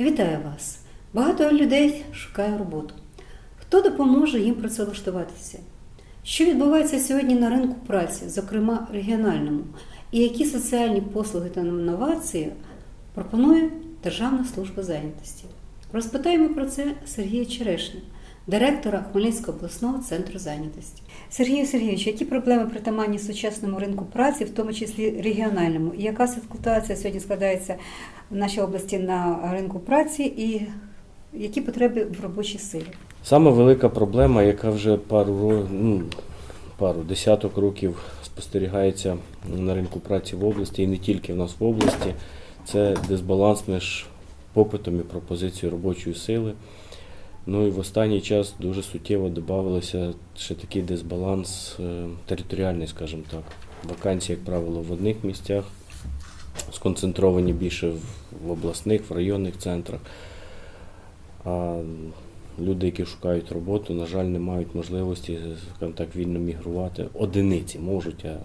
Вітаю вас! Багато людей шукає роботу. Хто допоможе їм працевлаштуватися? Що відбувається сьогодні на ринку праці, зокрема регіональному, і які соціальні послуги та новації пропонує Державна служба зайнятості? Розпитаємо про це Сергія Черешня, директора Хмельницького обласного центру зайнятості. Сергію Сергійовичу, які проблеми притаманні сучасному ринку праці, в тому числі регіональному, і яка ситуація сьогодні складається в нашій області на ринку праці, і які потреби в робочій силі? Саме велика проблема, яка вже пару ро- ну, пару десяток років спостерігається на ринку праці в області і не тільки в нас в області, це дисбаланс між попитом і пропозицією робочої сили. Ну і в останній час дуже суттєво додавалося ще такий дисбаланс е, територіальний, скажімо так. Вакансії, як правило, в одних місцях, сконцентровані більше в, обласних, в районних центрах. А люди, які шукають роботу, на жаль, не мають можливості скажімо так, вільно мігрувати. Одиниці можуть, а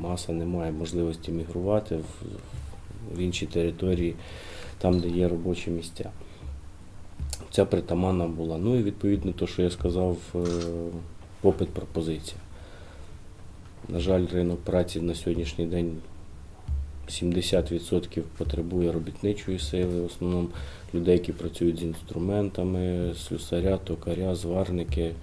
маса не має можливості мігрувати в інші території, там, де є робочі місця. Ця притаманна була. Ну і відповідно те, що я сказав, е, попит пропозиція. На жаль, ринок праці на сьогоднішній день 70% потребує робітничої сили, в основному людей, які працюють з інструментами, слюсаря, токаря, зварники,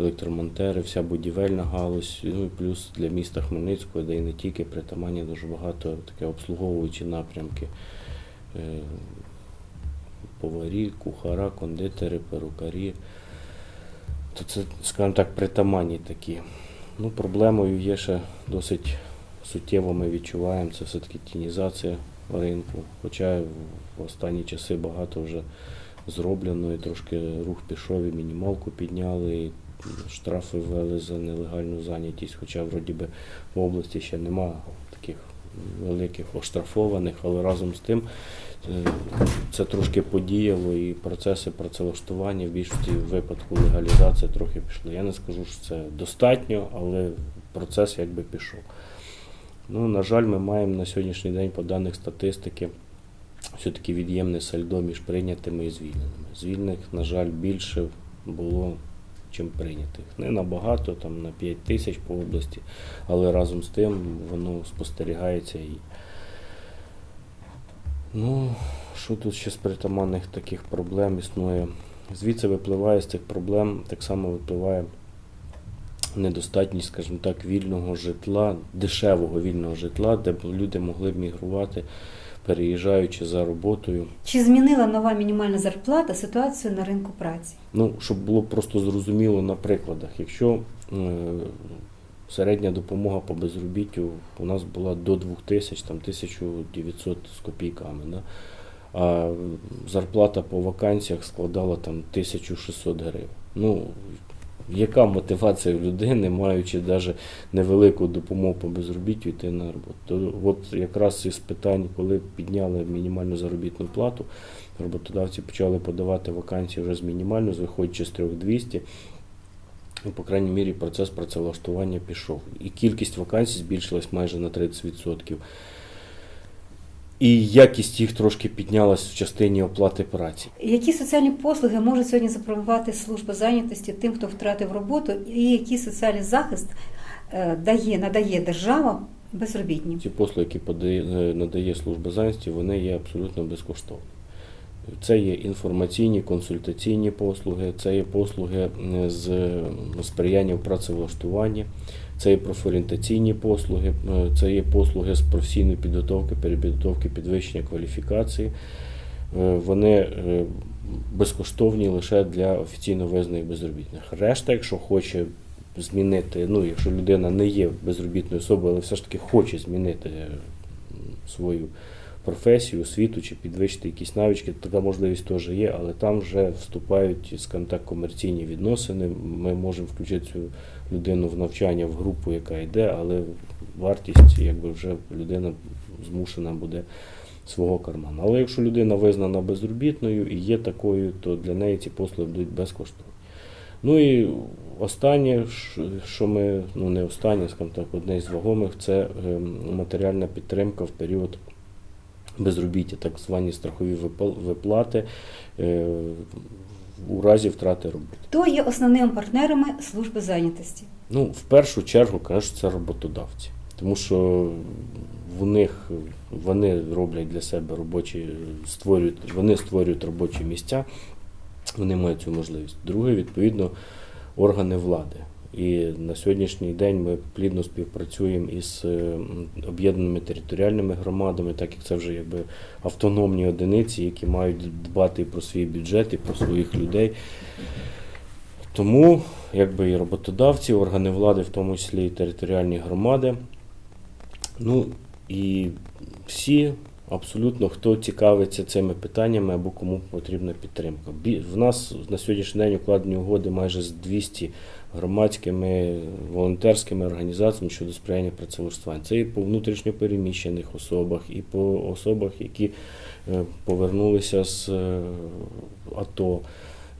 електромонтери, вся будівельна галузь. Ну і плюс для міста Хмельницького, де і не тільки притаманні дуже багато таке обслуговуючі напрямки. Поварі, кухара, кондитери, перукарі. То це, скажімо так, притаманні такі. Ну, проблемою є ще досить суттєво ми відчуваємо, це все-таки тінізація ринку. Хоча в останні часи багато вже зроблено, і трошки рух пішов, і мінімалку підняли, і штрафи ввели за нелегальну зайнятість, хоча вроді би в області ще нема таких великих оштрафованих, але разом з тим це трошки подіяло і процеси працевлаштування в більшості випадку легалізація трохи пішли. Я не скажу, що це достатньо, але процес якби пішов. Ну, на жаль, ми маємо на сьогоднішній день по даних статистики все-таки від'ємне сальдо між прийнятими і звільненими. Звільнених, на жаль, більше було, чим прийнятих. Не набагато, там на 5 тисяч по області, але разом з тим воно спостерігається і. Ну, що тут ще з притаманних таких проблем існує? Звідси випливає з цих проблем, так само випливає недостатність, скажімо так, вільного житла, дешевого вільного житла, де б люди могли б мігрувати, переїжджаючи за роботою. Чи змінила нова мінімальна зарплата ситуацію на ринку праці? Ну, щоб було просто зрозуміло на прикладах, якщо е, середня допомога по безробіттю у нас була до 2000, там 1900 з копійками, да? а зарплата по вакансіях складала там 1600 гривень. Ну, яка мотивація людини, маючи навіть невелику допомогу по безробіттю, йти на роботу? То от якраз із питань, коли підняли мінімальну заробітну плату, роботодавці почали подавати вакансії вже з мінімальною, виходячи з 3200. І, по крайній мірі, процес працевлаштування пішов. І кількість вакансій збільшилась майже на 30%. І якість їх трошки піднялась в частині оплати праці. Які соціальні послуги може сьогодні запропонувати служба зайнятості тим, хто втратив роботу, і який соціальний захист е, дає, надає держава безробітнім? Ці послуги, які подає, е, надає служба зайнятості, вони є абсолютно безкоштовні. Це є інформаційні, консультаційні послуги, це є послуги з сприяння в працевлаштуванні, це є профорієнтаційні послуги, це є послуги з професійної підготовки, перепідготовки, підвищення кваліфікації. Е, Вони е, безкоштовні лише для офіційно визнаних безробітних. Решта, якщо хоче змінити, ну якщо людина не є безробітною особою, але все ж таки хоче змінити е, свою професію, освіту чи підвищити якісь навички, така можливість теж є, але там вже вступають скажімо так, комерційні відносини. Ми можемо включити цю людину в навчання в групу, яка йде, але вартість, якби вже людина змушена буде свого карману. Але якщо людина визнана безробітною і є такою, то для неї ці послуги будуть безкоштовні. Ну і останнє, що ми, ну не останнє, скажімо так, одне з вагомих, це ем, матеріальна підтримка в період безробіття, так звані страхові випл- виплати е, у разі втрати роботи. Хто є основними партнерами служби зайнятості? Ну, в першу чергу, звісно, це роботодавці. Тому що в них вони роблять для себе робочі, створюють, вони створюють робочі місця, вони мають цю можливість. Друге, відповідно, органи влади. І на сьогоднішній день ми плідно співпрацюємо із е, об'єднаними територіальними громадами, так як це вже якби автономні одиниці, які мають дбати і про свій бюджет, і про своїх людей. Тому якби і роботодавці, органи влади, в тому числі і територіальні громади. Ну і всі, абсолютно, хто цікавиться цими питаннями або кому потрібна підтримка. В нас на сьогоднішній день укладені угоди майже з 200 громадськими волонтерськими організаціями щодо сприяння працевлаштуванню. Це і по внутрішньопереміщених особах, і по особах, які е, повернулися з е, АТО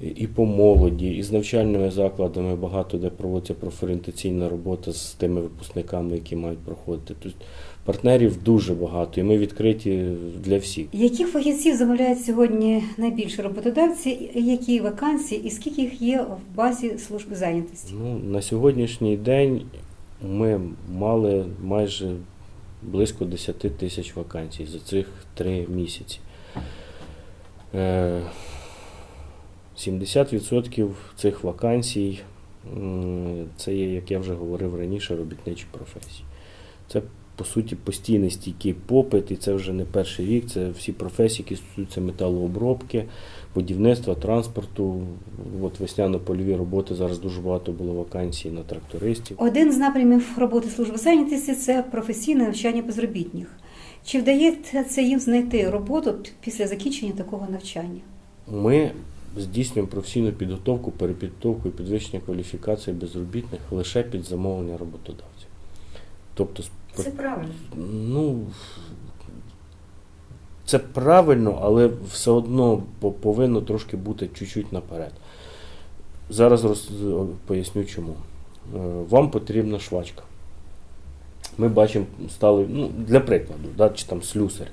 і- по молоді, і з навчальними закладами багато де проводиться профорієнтаційна робота з тими випускниками, які мають проходити. Тобто партнерів дуже багато, і ми відкриті для всіх. Яких фахівців замовляють сьогодні найбільше роботодавці? Які вакансії і скільки їх є в базі служби зайнятості? Ну, на сьогоднішній день ми мали майже близько 10 тисяч вакансій за цих три місяці. Е, 70% цих вакансій це є, як я вже говорив раніше, робітничі професії. Це по суті постійний стійкий попит, і це вже не перший рік. Це всі професії, які стосуються металообробки, будівництва, транспорту. От весняно-польові роботи зараз дуже багато було вакансій на трактористів. Один з напрямів роботи служби зайнятості це професійне навчання безробітних. Чи вдається це їм знайти роботу після закінчення такого навчання? Ми здійснюємо професійну підготовку, перепідготовку і підвищення кваліфікації безробітних лише під замовлення роботодавців. Тобто, з- правильно. ну, це правильно, але все одно повинно трошки бути чуть-чуть наперед. Зараз роз, поясню чому. Е, Вам потрібна швачка. Ми бачимо, стали, ну, для прикладу, да, чи там слюсар.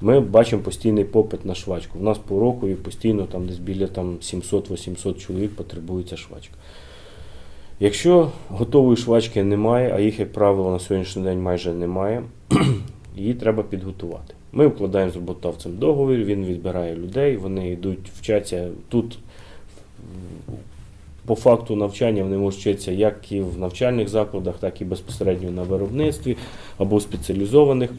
Ми бачимо постійний попит на швачку. У нас по року і постійно там десь біля там, 700-800 чоловік потребується швачка. Якщо готової швачки немає, а їх, як правило, на сьогоднішній день майже немає, її треба підготувати. Ми вкладаємо з роботодавцем договір, він відбирає людей, вони йдуть, вчаться тут. По факту навчання вони можуть вчитися як і в навчальних закладах, так і безпосередньо на виробництві або в спеціалізованих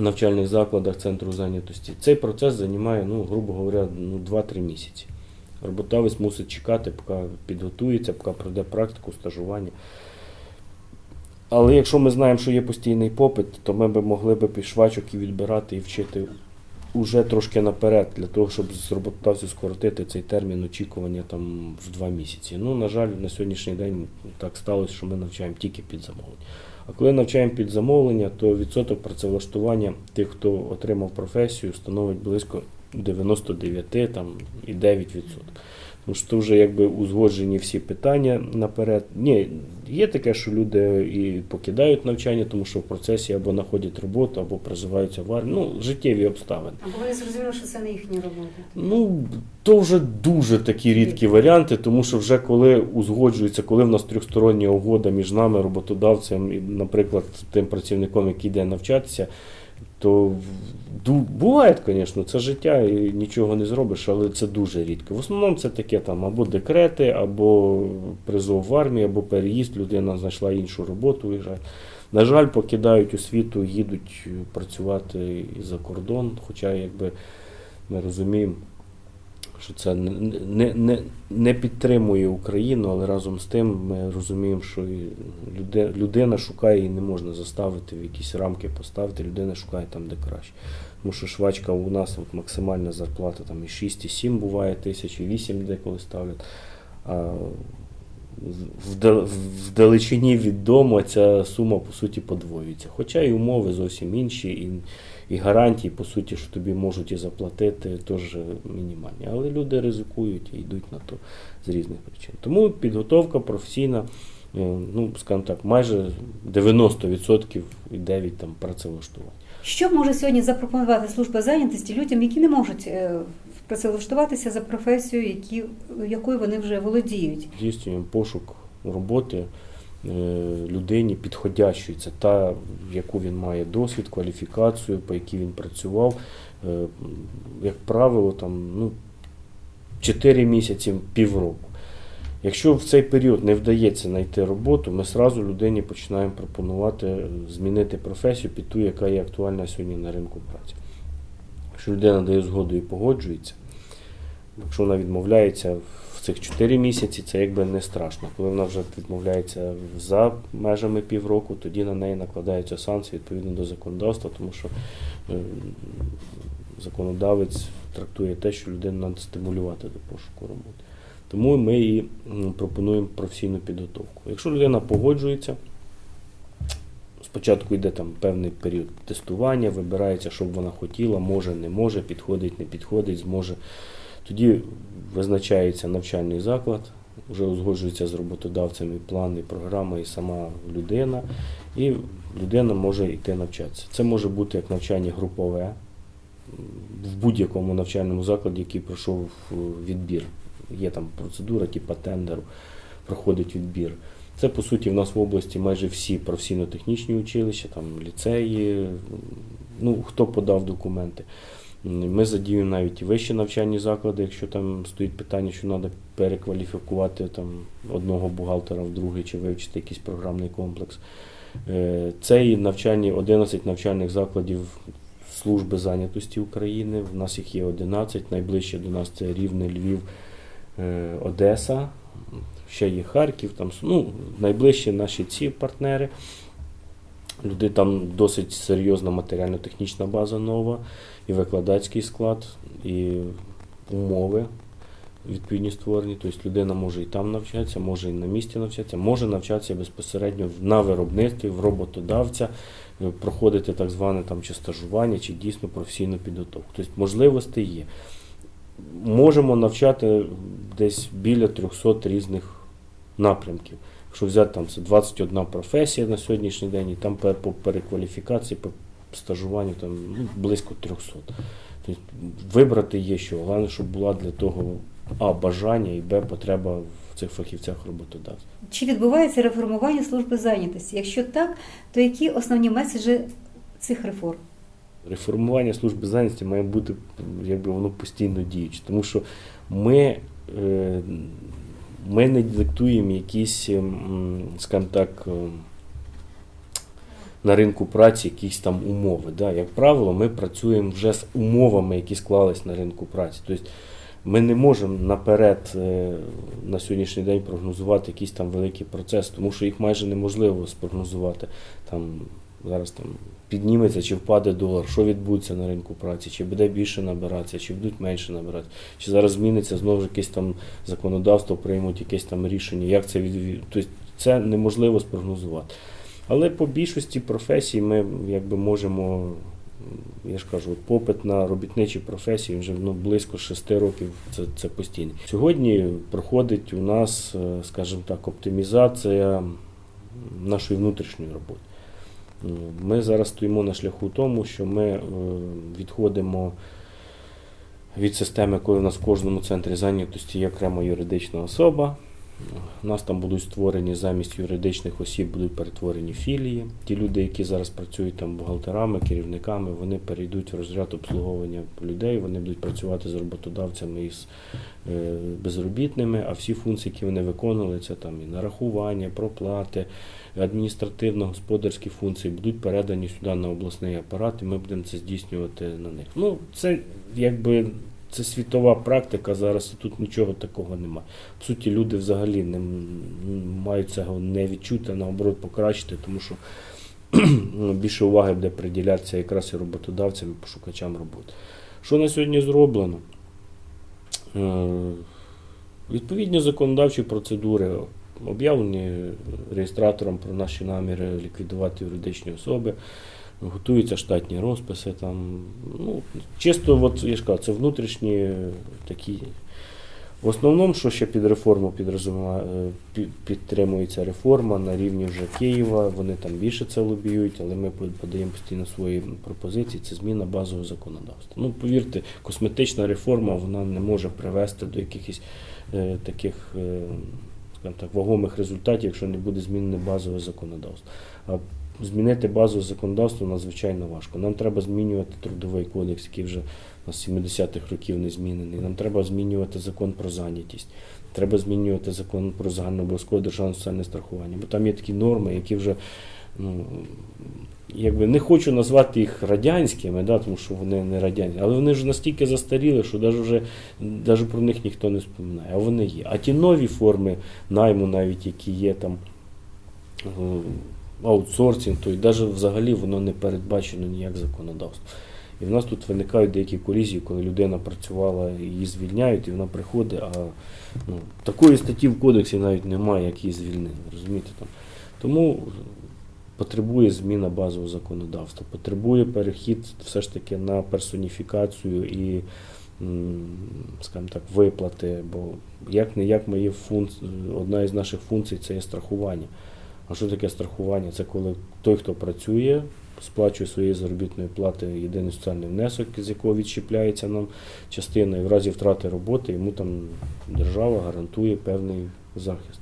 навчальних закладах центру зайнятості. Цей процес займає, ну, грубо говоря, ну, 2-3 місяці. Роботодавець мусить чекати, поки підготується, поки пройде практику, стажування. Але якщо ми знаємо, що є постійний попит, то ми б могли б і і відбирати і вчити уже трошки наперед, для того, щоб з роботодавців скоротити цей термін очікування там в два місяці. Ну, на жаль, на сьогоднішній день так сталося, що ми навчаємо тільки під замовлення. А коли навчаємо під замовлення, то відсоток працевлаштування тих, хто отримав професію, становить близько 99 там, і 9%. Тому що вже якби узгоджені всі питання наперед. Ні, є таке, що люди і покидають навчання, тому що в процесі або знаходять роботу, або призиваються в армію. Ну, життєві обставини. Або вони зрозуміли, що це не їхня робота. Ну, то вже дуже такі рідкі варіанти, тому що вже коли узгоджується, коли в нас трьохстороння угода між нами, роботодавцем і, наприклад, тим працівником, який йде навчатися, то буває, звісно, це життя і нічого не зробиш, але це дуже рідко. В основному це таке там або декрети, або призов в армію, або переїзд, людина знайшла іншу роботу, виїжджає. На жаль, покидають освіту, їдуть працювати за кордон, хоча якби ми розуміємо, що це не, не, не, підтримує Україну, але разом з тим ми розуміємо, що людина шукає і не можна заставити в якісь рамки поставити, людина шукає там, де краще. Тому що швачка у нас от максимальна зарплата там і 6, і 7 буває тисяч, і 8 деколи ставлять. А в далечині від дому ця сума по суті подвоюється. Хоча і умови зовсім інші, і, і гарантії, по суті, що тобі можуть і заплатити, теж мінімальні. Але люди ризикують і йдуть на то з різних причин. Тому підготовка професійна, е, ну, скажімо так, майже 90% і 9 там працевлаштувань. Що може сьогодні запропонувати служба зайнятості людям, які не можуть е, працевлаштуватися за професією, які, якою вони вже володіють? Здійснюємо пошук роботи людині підходящої. Це та, яку він має досвід, кваліфікацію, по якій він працював. Е, Як правило, там, ну, 4 місяці, півроку. Якщо в цей період не вдається знайти роботу, ми сразу людині починаємо пропонувати е, змінити професію під ту, яка є актуальна сьогодні на ринку праці. Якщо людина дає згоду і погоджується, якщо вона відмовляється цих 4 місяці, це якби не страшно. Коли вона вже відмовляється за межами півроку, тоді на неї накладаються санкції відповідно до законодавства, тому що е, законодавець трактує те, що людину треба стимулювати до пошуку роботи. Тому ми і пропонуємо професійну підготовку. Якщо людина погоджується, спочатку йде там певний період тестування, вибирається, що б вона хотіла, може, не може, підходить, не підходить, зможе. Тоді визначається навчальний заклад, вже узгоджується з роботодавцями плани, програма і сама людина, і людина може йти навчатися. Це може бути як навчання групове в будь-якому навчальному закладі, який пройшов е, відбір. Є там процедура, типу тендеру, проходить відбір. Це по суті в нас в області майже всі професійно-технічні училища, там ліцеї, ну хто подав документи. Ми задіюємо навіть і вищі навчальні заклади, якщо там стоїть питання, що треба перекваліфікувати там одного бухгалтера в другий чи вивчити якийсь програмний комплекс. Е, Це і навчальні 11 навчальних закладів служби зайнятості України. У нас їх є 11. Найближче до нас це Рівне, Львів, е, Одеса. Ще є Харків. Там ну, найближчі наші ці партнери. Люди там досить серйозна матеріально-технічна база нова, і викладацький склад, і умови відповідні створені. Тобто людина може і там навчатися, може і на місці навчатися, може навчатися безпосередньо на виробництві, в роботодавця, проходити так зване там чи стажування, чи дійсно професійну підготовку. Тобто можливості є. Можемо навчати десь біля 300 різних напрямків. Якщо взяти там це 21 професія на сьогоднішній день, і там по перекваліфікації, по стажуванню там ну, близько 300. Тобто вибрати є що. Головне, щоб була для того А бажання і Б потреба в цих фахівцях роботодавців. Чи відбувається реформування служби зайнятості? Якщо так, то які основні меседжі цих реформ? Реформування служби зайнятості має бути якби воно постійно діюче, тому що ми, е, ми не диктуємо якісь, ем, скажімо так, ем, на ринку праці якісь там умови. Да? Як правило, ми працюємо вже з умовами, які склались на ринку праці. Тобто ми не можемо наперед е, на сьогоднішній день прогнозувати якийсь там великий процес, тому що їх майже неможливо спрогнозувати. Там зараз там підніметься чи впаде долар, що відбудеться на ринку праці, чи буде більше набиратися, чи будуть менше набиратися, чи зараз зміниться знову ж якесь там законодавство, приймуть якесь там рішення, як це від... Тобто це неможливо спрогнозувати. Але по більшості професій ми якби можемо, я ж кажу, попит на робітничі професії вже ну, близько 6 років це, це постійно. Сьогодні проходить у нас, е, скажімо так, оптимізація нашої внутрішньої роботи. Ну, Ми зараз стоїмо на шляху тому, що ми е, відходимо від системи, коли у нас в кожному центрі зайнятості є окрема юридична особа. У нас там будуть створені замість юридичних осіб, будуть перетворені філії. Ті люди, які зараз працюють там бухгалтерами, керівниками, вони перейдуть в розряд обслуговування людей, вони будуть працювати з роботодавцями і з е, безробітними, а всі функції, які вони виконували, це там і нарахування, проплати, адміністративно-господарські функції будуть передані сюди на обласний апарат, і ми будемо це здійснювати на них. Ну, це якби це світова практика зараз, і тут нічого такого немає. По суті, люди взагалі не мають цього не відчути, а наоборот покращити, тому що ну, більше уваги буде приділятися якраз і роботодавцям, і пошукачам роботи. Що на сьогодні зроблено? Е, Відповідні законодавчі процедури об'явлені реєстратором про наші наміри ліквідувати юридичні особи, готуються штатні розписи. Там, ну, чисто, от, я ж кажу, це внутрішні такі В основному, що ще під реформу е, пі- підтримується реформа на рівні вже Києва, вони там більше це лобіюють, але ми подаємо постійно свої пропозиції. Це зміна базового законодавства. Ну, повірте, косметична реформа вона не може привести до якихось е, таких е, так, вагомих результатів, якщо не буде змінене базове законодавство. А змінити базове законодавство надзвичайно важко. Нам треба змінювати трудовий кодекс, який вже з 70-х років не змінений. Нам треба змінювати закон про зайнятість. Треба змінювати закон про загальнообов'язкове державне соціальне страхування. Бо там є такі норми, які вже ну, якби не хочу назвати їх радянськими, да, тому що вони не радянські, але вони вже настільки застаріли, що навіть вже навіть про них ніхто не споминає. А вони є. А ті нові форми найму, навіть які є там е, аутсорсинг, то й навіть взагалі воно не передбачено ніяк законодавством. І в нас тут виникають деякі колізії, коли людина працювала, її звільняють, і вона приходить, а ну, такої статті в кодексі навіть немає, як її звільнили. Розумієте? Там. Тому потребує зміна базового законодавства, потребує перехід все ж таки на персоніфікацію і, скажімо так, виплати. Бо як не як ми є одна із наших функцій це є страхування. А що таке страхування? Це коли той, хто працює, сплачує своєї заробітної плати єдиний соціальний внесок, з якого відщепляється нам частина, і в разі втрати роботи йому там держава гарантує певний захист.